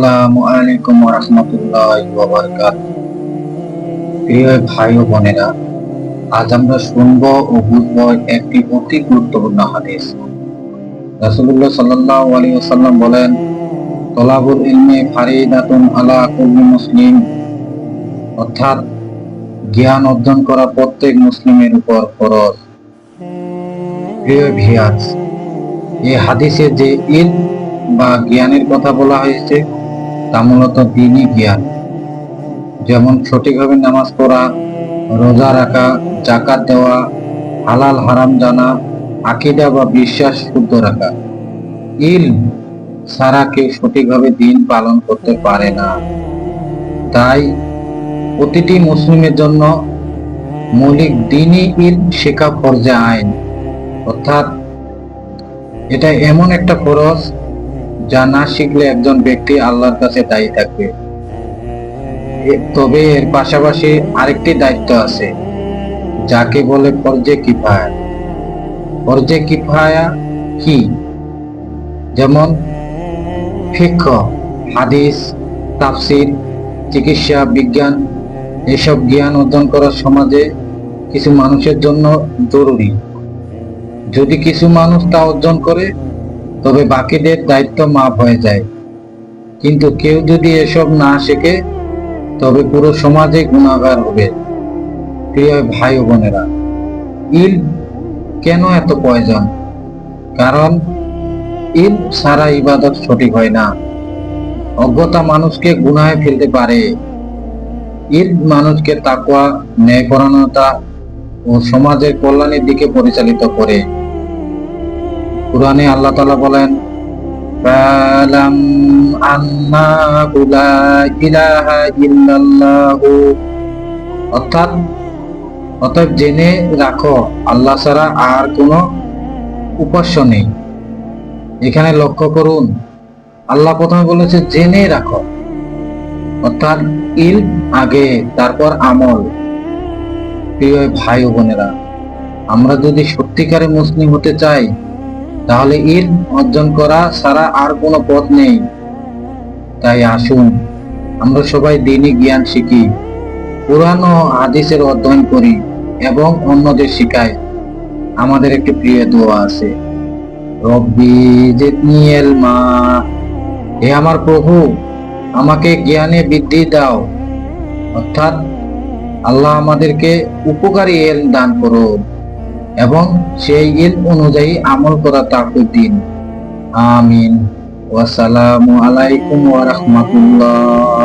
আসসালামু রহমতুল্লাহ প্রিয় ভাই ও বোনেরা, আজ আমরা শুনব ও বুঝব একটি অতি গুরুত্বপূর্ণ হাদিস। রাসূলুল্লাহ সাল্লাল্লাহু বলেন, তলাবুল ফারিদাতুন আলা মুসলিম। অর্থাৎ, জ্ঞান অর্জন করা প্রত্যেক মুসলিমের উপর ফরজ। প্রিয় এই হাদিসে যে ইল বা জ্ঞানের কথা বলা হয়েছে তা মূলত দিনই জ্ঞান যেমন সঠিকভাবে নামাজ পড়া, রোজা রাখা জাকাত দেওয়া, হালাল হারাম জানা, আকিদা বা বিশ্বাস শুদ্ধ রাখা। ইল সারা কেউ সঠিকভাবে দিন পালন করতে পারে না। তাই প্রতিটি মুসলিমের জন্য মৌলিক দিনই ইল শেখা ফরজে আইন। অর্থাৎ এটা এমন একটা খরচ যা না শিখলে একজন ব্যক্তি আল্লাহর কাছে দায়ী থাকবে। তবে এর পাশাপাশি আরেকটি দায়িত্ব আছে, যাকে বলে ফরজে কিফায়া। ফরজে কিফায়া কি? যেমন ফিক্ষ হাদিস, তাফসির, চিকিৎসা, বিজ্ঞান, এসব জ্ঞান অর্জন করা সমাজে কিছু মানুষের জন্য জরুরি। যদি কিছু মানুষ তা অর্জন করে তবে বাকিদের দায়িত্ব মাপ হয়ে যায়। কিন্তু কেউ যদি এসব না শেখে, তবে পুরো সমাজে গুণাগার হবে। প্রিয় ভাই ও বোনেরা ইল কেন এত প্রয়োজন? কারণ ইল সারা ইবাদত সঠিক হয় না। অজ্ঞতা মানুষকে গুনায় ফেলতে পারে। ইল মানুষকে তাকুয়া ন্যায়পরায়ণতা ও সমাজের কল্যাণের দিকে পরিচালিত করে। কোরআনে আল্লাহ তাআলা বলেন فَاعْلَمْ أَنَّهُ لَا إِلَهَ إِلَّا اللَّهُ অর্থাৎ অতএব জেনে রাখো আল্লাহ ছাড়া আর কোনো উপাস্য নেই এখানে লক্ষ্য করুন আল্লাহ প্রথমে বলেছে জেনে রাখো অর্থাৎ ইল আগে তারপর আমল প্রিয় ভাই ও বোনেরা আমরা যদি সত্যিকারে মুসলিম হতে চাই তাহলে ইল অর্জন করা ছাড়া আর কোনো পথ নেই। তাই আসুন, আমরা সবাই দিনই জ্ঞান শিখি কোরআন ও হাদিসের অধ্যয়ন করি এবং অন্যদের শিখাই। আমাদের একটি প্রিয় দোয়া আছে। রব্বি জিদনি ইলমা হে আমার প্রভু, আমাকে জ্ঞানে বৃদ্ধি দাও। অর্থাৎ আল্লাহ আমাদেরকে উপকারী এল দান করুন এবং সেই ইল অনুযায়ী আমল করা তাকুদ দিন। আমিন। ওয়াসালামু আলাইকুম ওয়া রাহমাতুল্লাহ।